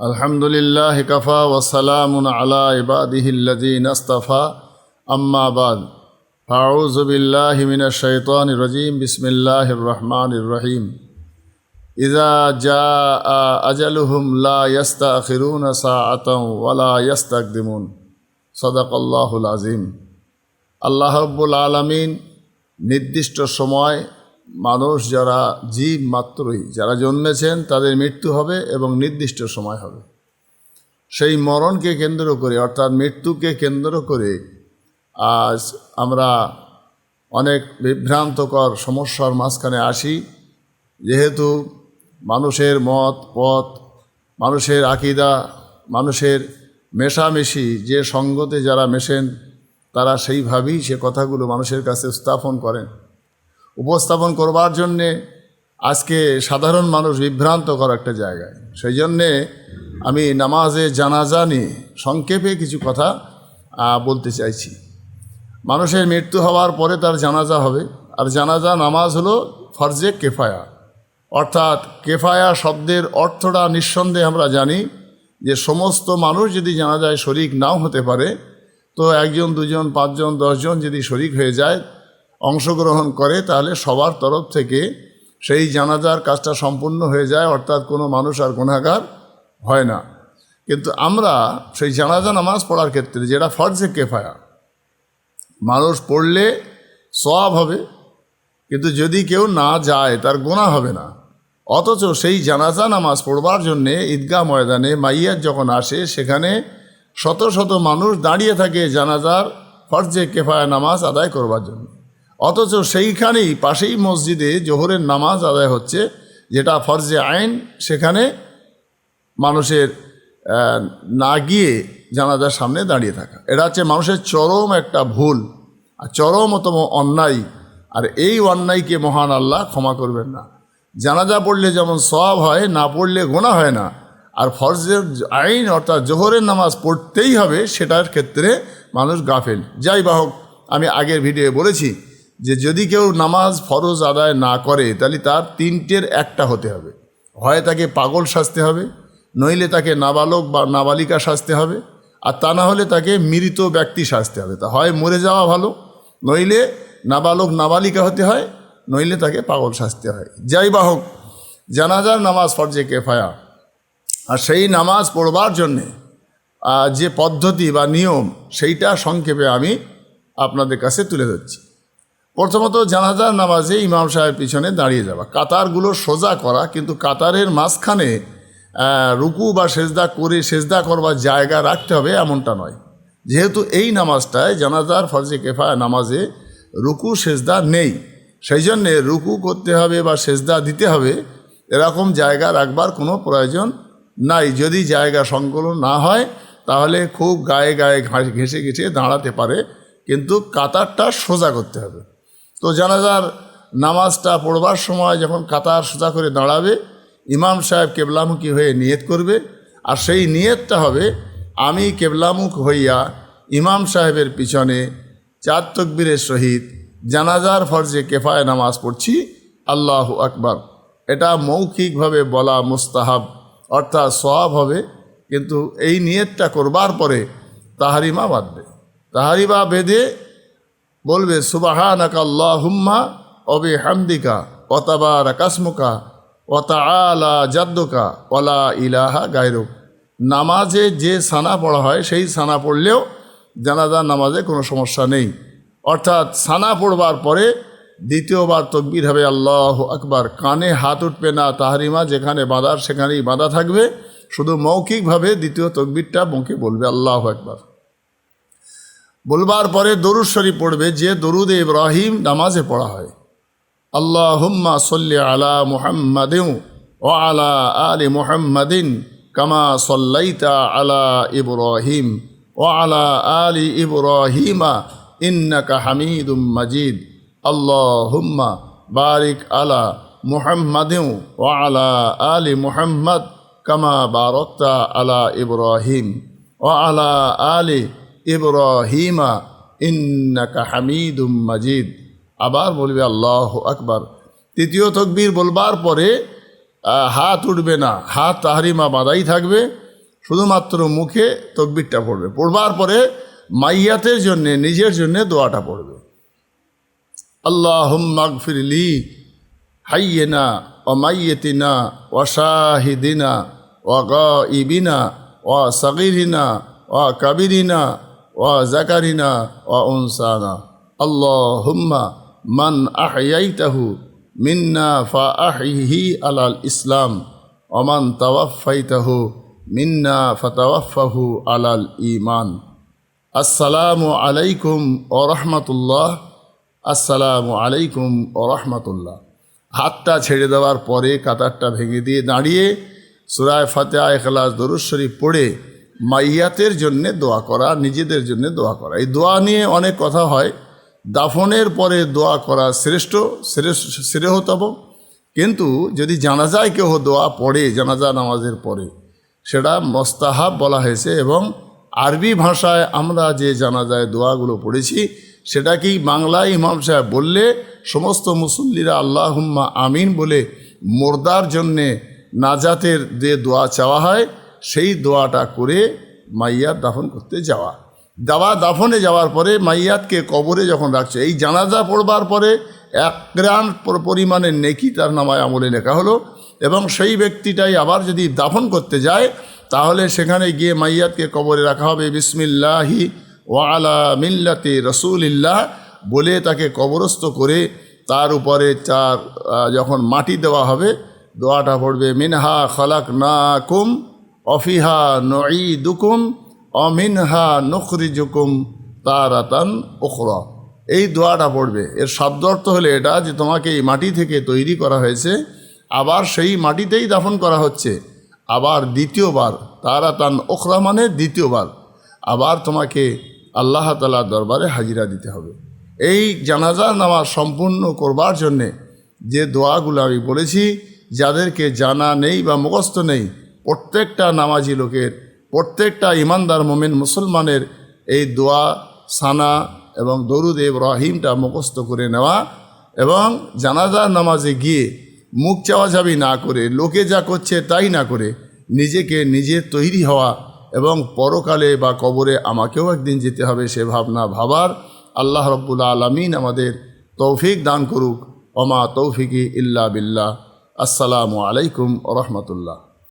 الحمد لله كفى وسلام على عباده الذين اصطفى أما بعد أعوذ بالله من الشيطان الرجيم بسم الله الرحمن الرحيم إذا جاء أجلهم لا يستأخرون ساعة ولا يستقدمون صدق الله العظيم আল্লাহ রব্বুল আলমিন নির্দিষ্ট সময় মানুষ যারা জীব মাত্রই, যারা জন্মেছেন তাদের মৃত্যু হবে এবং নির্দিষ্ট সময় হবে। সেই মরণকে কেন্দ্র করে, অর্থাৎ মৃত্যুকে কেন্দ্র করে আজ আমরা অনেক বিভ্রান্তকর সমস্যার মাঝখানে আসি। যেহেতু মানুষের মত, পথ, মানুষের আকিদা, মানুষের মেশামেশি, যে সঙ্গতে যারা মেশেন, তারা সেইভাবেই সে কথাগুলো মানুষের কাছে স্থাপন করেন। উপস্থাপন করবার জন্যে আজকে সাধারণ মানুষ বিভ্রান্ত বিভ্রান্তকর একটা জায়গায় সেই জন্যে আমি নামাজে জানাজা নিয়ে সংক্ষেপে কিছু কথা বলতে চাইছি। মানুষের মৃত্যু হওয়ার পরে তার জানাজা হবে। আর জানাজা নামাজ হলো ফরজে কেফায়া। অর্থাৎ কেফায়া শব্দের অর্থটা নিঃসন্দেহে আমরা জানি যে সমস্ত মানুষ যদি জানাজায় শরিক নাও হতে পারে, তো একজন, দুজন, পাঁচজন, দশজন যদি শরিক হয়ে যায় অংশগ্রহণ করে, তাহলে সবার তরফ থেকে সেই জানাজার কাজটা সম্পূর্ণ হয়ে যায়, অর্থাৎ কোনো মানুষ আর গুণাগার হয় না। কিন্তু আমরা সেই জানাজা নামাজ পড়ার ক্ষেত্রে, যেটা ফরজে কেফায়া, মানুষ পড়লে সওয়াব হবে, কিন্তু যদি কেউ না যায়, তার গোনা হবে না। অথচ সেই জানাজা নামাজ পড়বার জন্যে ঈদগাহ ময়দানে মাইয়ার যখন আসে, সেখানে শত শত মানুষ দাঁড়িয়ে থাকে জানাজার ফরজে কেফায়া নামাজ আদায় করবার জন্য। অথচ সেইখানেই পাশেই মসজিদে জোহরের নামাজ আদায় হচ্ছে, যেটা ফরজে আইন, সেখানে মানুষের না গিয়ে জানাজার সামনে দাঁড়িয়ে থাকা। এটা হচ্ছে মানুষের চরম একটা ভুল, আর চরমতম অন্যায়। আর এই অন্যায়কে মহান আল্লাহ ক্ষমা করবেন না। জানাজা পড়লে যেমন সব হয়, না পড়লে গোনা হয় না। আর ফরজের আইন অর্থাৎ জোহরের নামাজ পড়তেই হবে, সেটার ক্ষেত্রে মানুষ গাফেল। যাই বাহক আমি আগের ভিডিও বলেছি যে যদি কেউ নামাজ ফরজ আদায় না করে, তাহলে তার তিনটের একটা হতে হবে। হয় তাকে পাগল সাজতে হবে, নইলে তাকে নাবালক বা নাবালিকা সাজতে হবে, আর তা না হলে তাকে মৃত ব্যক্তি সাজতে হবে। তা হয় মরে যাওয়া ভালো, নইলে নাবালক নাবালিকা হতে হয়, নইলে তাকে পাগল সাজতে হয়। যাই বাহক জানাজার নামাজ ফরজে কেফায়া। আর সেই নামাজ পড়বার জন্যে যে পদ্ধতি বা নিয়ম, সেইটা সংক্ষেপে আমি আপনাদের কাছে তুলে ধরছি। প্রথমত জানাজার নামাজে ইমাম সাহেবের পিছনে দাঁড়িয়ে যাওয়া। কাতারগুলো সোজা করা, কিন্তু কাতারের মাঝখানে রুকু বা সেজদা করে সেজদা করবার জায়গা রাখতে হবে এমনটা নয়। যেহেতু এই নামাজটায় জানাজার ফরজে কেফা নামাজে রুকু, সেজদা নেই। সেই জন্যে রুকু করতে হবে বা সেজদা দিতে হবে, এরকম জায়গা রাখবার কোনো প্রয়োজন নাই। যদি জায়গা সংকলন না হয়, তাহলে খুব গায়ে গায়ে ঘা- ঘেঁষে ঘেঁষে দাঁড়াতে পারে, কিন্তু কাতারটা সোজা করতে হবে। তো জানাজার নামাজটা পড়বার সময় যখন কাতার সোজা করে দাঁড়াবে, ইমাম সাহেব কেবলামুখী হয়ে নিয়ত করবে, আর সেই নিয়তটা হবে, আমি কেবলামুখ হইয়া ইমাম সাহেবের পিছনে চার তকবীরের সহিত জানাজার ফরজে কেফায় নামাজ পড়ছি। আল্লাহ আকবার। এটা মৌখিকভাবে বলা মুস্তাহাব, অর্থাৎ সওয়াব হবে, কিন্তু এই নিয়তটা করবার পরে তাহারিমা বাঁধবে। তাহারিমা বেঁধে বলবে, সুবাহানাকা অবে হামদিকা অতাবার কাসমুকা অতা আলা জাদ্দুকা ওলা ইলাহা গায়রুক। নামাজে যে সানা পড়া হয়, সেই সানা পড়লেও জানাজা নামাজে কোনো সমস্যা নেই। অর্থাৎ সানা পড়বার পরে দ্বিতীয়বার তকবির হবে, আল্লাহ আকবার। কানে হাত উঠবে না, তাহারিমা যেখানে বাঁধার সেখানেই বাঁধা থাকবে। শুধু মৌখিকভাবে দ্বিতীয় তকবিরটা মুখে বলবে, আল্লাহ আকবার। বলবার পরে দরুদ শরীফ পড়বে, যে দরুদ ইব্রাহিম নামাজে পড়া হয়। আল্লাহ হুম্মা সল্লি আলা মুহাম্মাদিউ ও আলা আলি মুহাম্মাদিন কামা সল্লাইতা আলা ইব্রাহিম ও আলা আলি ইব্রাহিমা ইন্নাকা হামিদুম মাজিদ। আল্লাহ হুম্মা বারিক আলা মুহাম্মাদিউ ও আলা আলি মুহাম্মদ কামা বারকতা আলা ইব্রাহিম ও আলা আলি ইব্রাহিমা, ইন্নাকা হামিদুম মাজিদ। আবার বলবে আল্লাহ আকবার। তৃতীয় তকবীর বলবার পরে হাত উঠবে না, হাত তাহারিমা বাঁধাই থাকবে, শুধুমাত্র মুখে তকবিরটা পড়বে। পড়বার পরে মাইয়াতের জন্যে, নিজের জন্যে দোয়াটা পড়বে। আল্লাহ মাগফিরলি হাইয়েনা ও মাইয়েতিনা ও শাহিদিনা ও গিবিনা ও সগিরিনা ও কবিরিনা ও জাকারিনা ও উনসানা। আল্লাহুম্মা মান আহয়াইতাহু মিন্না ফা আহিহি আলাল ইসলাম ওমান তাওয়াফাইতাহু মিন্না ফতাওয়াফাহু আলাল ইমান আসসালামু আলাইকুম ও রহমতুল্লাহ। আসসালামু আলাইকুম ও রহমতুল্লাহ। হাতটা ছেড়ে দেওয়ার পরে কাতারটা ভেঙে দিয়ে দাঁড়িয়ে সুরায় ফাতেহা, এখলাস, দরুদ শরীফ পড়ে মাইয়াতের জন্যে দোয়া করা, নিজেদের জন্যে দোয়া করা। এই দোয়া নিয়ে অনেক কথা হয়। দাফনের পরে দোয়া করা শ্রেষ্ঠ শ্রেয়তম কিন্তু যদি জানাজায় কেহ দোয়া পড়ে জানাজা নামাজের পরে, সেটা মস্তাহাব বলা হয়েছে এবং আরবি ভাষায় আমরা যে জানাজায় দোয়াগুলো পড়েছি, সেটাকেই বাংলায় ইমাম সাহেব বললে, সমস্ত মুসল্লিরা আল্লাহুম্মা আমিন বলে মোর্দার জন্যে নাজাতের যে দোয়া চাওয়া হয় সেই দোয়াটা করে মাইয়াত দাফন করতে যাওয়া। দাওয়া দাফনে যাওয়ার পরে মাইয়াতকে কবরে যখন রাখছে, এই জানাজা পড়বার পরে এক গ্রাম পরিমাণের নেকি তার নামায় আমলে লেখা হলো এবং সেই ব্যক্তিটাই আবার যদি দাফন করতে যায়, তাহলে সেখানে গিয়ে মাইয়াতকে কবরে রাখা হবে। বিসমিল্লাহি ওয়ালা মিল্লাতে রসুলিল্লাহ বলে তাকে কবরস্থ করে তার উপরে চার যখন মাটি দেওয়া হবে, দোয়াটা পড়বে, মিনহা খালাক না কুম অফিহা নঈ দুকুম অমিনহা নখরিজুকুম তারাতান ওখরা এই দোয়াটা পড়বে। এর শব্দ অর্থ হলে এটা যে তোমাকে এই মাটি থেকে তৈরি করা হয়েছে, আবার সেই মাটিতেই দাফন করা হচ্ছে। আবার দ্বিতীয়বার, তারাতান ওখরা মানে দ্বিতীয়বার। আবার তোমাকে আল্লাহ তালার দরবারে হাজিরা দিতে হবে। এই জানাজার নামাজ সম্পূর্ণ করবার জন্যে যে দোয়াগুলো আমি বলেছি, যাদেরকে জানা নেই বা মুখস্থ নেই প্রত্যেকটা নামাজি লোকের, প্রত্যেকটা ইমানদার মোমেন মুসলমানের এই দোয়া, সানা এবং দরুদ ইব্রাহিমটা মুখস্থ করে নেওয়া এবং জানাজার নামাজে গিয়ে মুখ চাওয়াচাবি না করে, লোকে যা করছে তাই না করে, নিজেকে নিজে তৈরি হওয়া এবং পরকালে বা কবরে আমাকেও একদিন যেতে হবে সে ভাবনা ভাবার আল্লাহ রব্বুল আলমিন আমাদের তৌফিক দান করুক। ওমা তৌফিকি ইল্লা বিল্লাহ। আসসালামু আলাইকুম রহমতুল্লাহ।